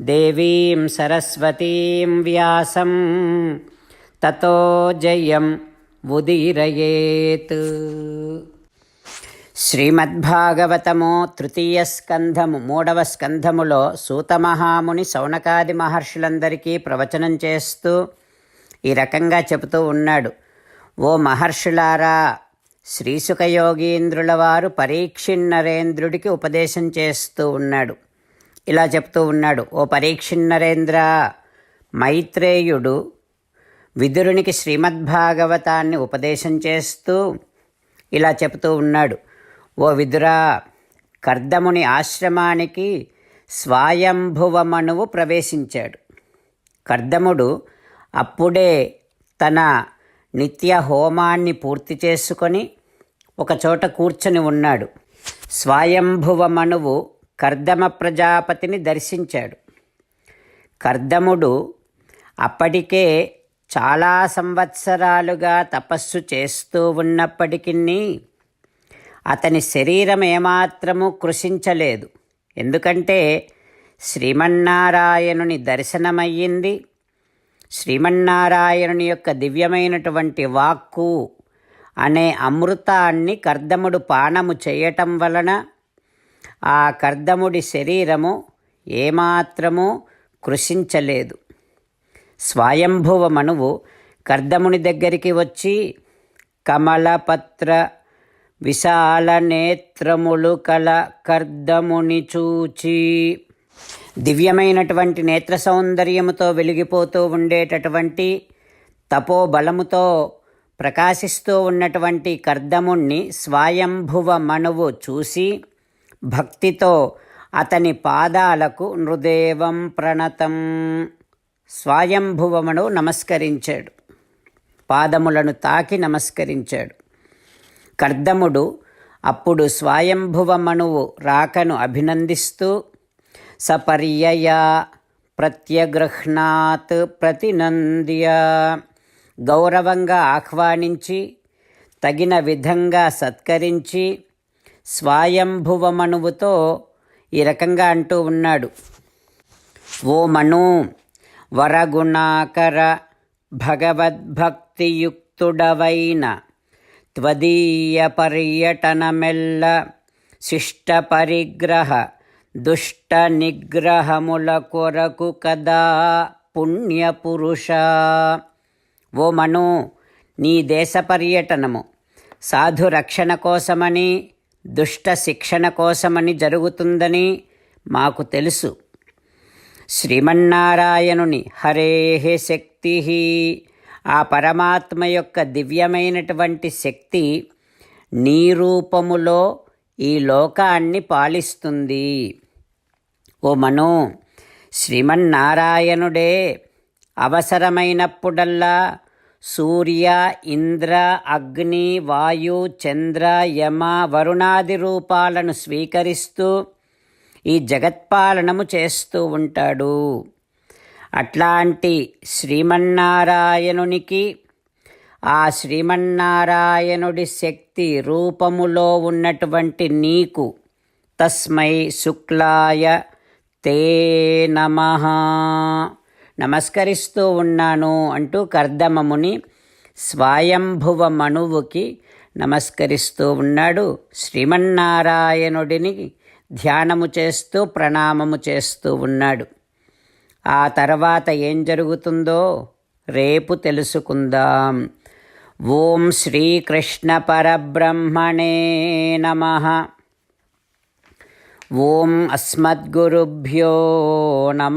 దేవీం సరస్వతీం వ్యాసం. తతో జయం ఉదీరయేత్. శ్రీమద్భాగవతము తృతీయ స్కంధము మూడవ స్కంధములో సూతమహాముని సౌనకాది మహర్షులందరికీ ప్రవచనం చేస్తూ ఈ రకంగా చెబుతూ ఉన్నాడు. ఓ మహర్షులారా శ్రీసుఖయోగీంద్రుల వారు పరీక్షిన్నరేంద్రుడికి ఉపదేశం చేస్తూ ఉన్నాడు. ఇలా చెప్తూ ఉన్నాడు. ఓ పరీక్షిన్నరేంద్ర మైత్రేయుడు విదురునికి శ్రీమద్భాగవతాన్ని ఉపదేశం చేస్తూ ఇలా చెబుతూ ఉన్నాడు. ఓ విదురా కర్దముని ఆశ్రమానికి స్వాయంభువమణువు ప్రవేశించాడు. కర్దముడు అప్పుడే తన నిత్య హోమాన్ని పూర్తి చేసుకొని ఒకచోట కూర్చొని ఉన్నాడు. స్వాయంభువమణువు కర్దమ ప్రజాపతిని దర్శించాడు. కర్దముడు అప్పటికే చాలా సంవత్సరాలుగా తపస్సు చేస్తూ ఉన్నప్పటికీ అతని శరీరం ఏమాత్రము కృషించలేదు. ఎందుకంటే శ్రీమన్నారాయణుని దర్శనమయ్యింది. శ్రీమన్నారాయణుని యొక్క దివ్యమైనటువంటి వాక్కు అనే అమృతాన్ని కర్దముడు పానము చేయటం వలన ఆ కర్దముడి శరీరము ఏమాత్రము కృషించలేదు. స్వయంభువ మనువు కర్దముని దగ్గరికి వచ్చి కమలపత్ర విశాల నేత్రములు కల కర్దముని చూచి. దివ్యమైనటువంటి నేత్ర సౌందర్యముతో వెలిగిపోతూ ఉండేటటువంటి తపోబలముతో ప్రకాశిస్తూ ఉన్నటువంటి కర్దముణ్ణి స్వయంభువ మనువు చూసి భక్తితో అతని పాదాలకు నృదేవం ప్రణతం. స్వయంభువమును నమస్కరించాడు. పాదములను తాకి నమస్కరించాడు. కర్దముడు అప్పుడు స్వయంభువమణువు రాకను అభినందిస్తూ సపర్యయ ప్రత్యగృహ్ణాత్ ప్రతినంద్య గౌరవంగా ఆహ్వానించి తగిన విధంగా సత్కరించి స్వయంభువమనువుతో ఈ రకంగా అంటూ ఉన్నాడు. ఓ మను వరగుణాకర భగవద్భక్తియుక్తుడవైన త్వదీయ పర్యటనమెల్ల శిష్ట పరిగ్రహ దుష్ట నిగ్రహముల కొరకు కదా పుణ్యపురుష. ఓ మను నీ దేశ పర్యటనము సాధు రక్షణ కోసమని దుష్ట శిక్షణ కోసమని జరుగుతుందని మాకు తెలుసు. శ్రీమన్నారాయణుని హరేహే శక్తి ఆ పరమాత్మ యొక్క దివ్యమైనటువంటి శక్తి నీ రూపములో ఈ లోకాన్ని పాలిస్తుంది. ఓ మను శ్రీమన్నారాయణుడే అవసరమైనప్పుడల్లా సూర్య ఇంద్ర అగ్ని వాయు చంద్ర యమ వరుణాది రూపాలను స్వీకరిస్తూ ఈ జగత్పాలనము చేస్తూ ఉంటాడు. అట్లాంటి శ్రీమన్నారాయణునికి ఆ శ్రీమన్నారాయణుడి శక్తి రూపములో ఉన్నటువంటి నీకు తస్మై శుక్లాయ తే నమ. నమస్కరిస్తూ ఉన్నాను అంటూ కర్దమముని స్వయంభువ మనువుకి నమస్కరిస్తూ ఉన్నాడు. శ్రీమన్నారాయణుడిని ధ్యానము చేస్తూ ప్రణామము చేస్తూ ఉన్నాడు. ఆ తర్వాత ఏం జరుగుతుందో రేపు తెలుసుకుందాం. ఓం శ్రీకృష్ణ పరబ్రహ్మణే నమ. ఓం అస్మద్గురుభ్యో నమ.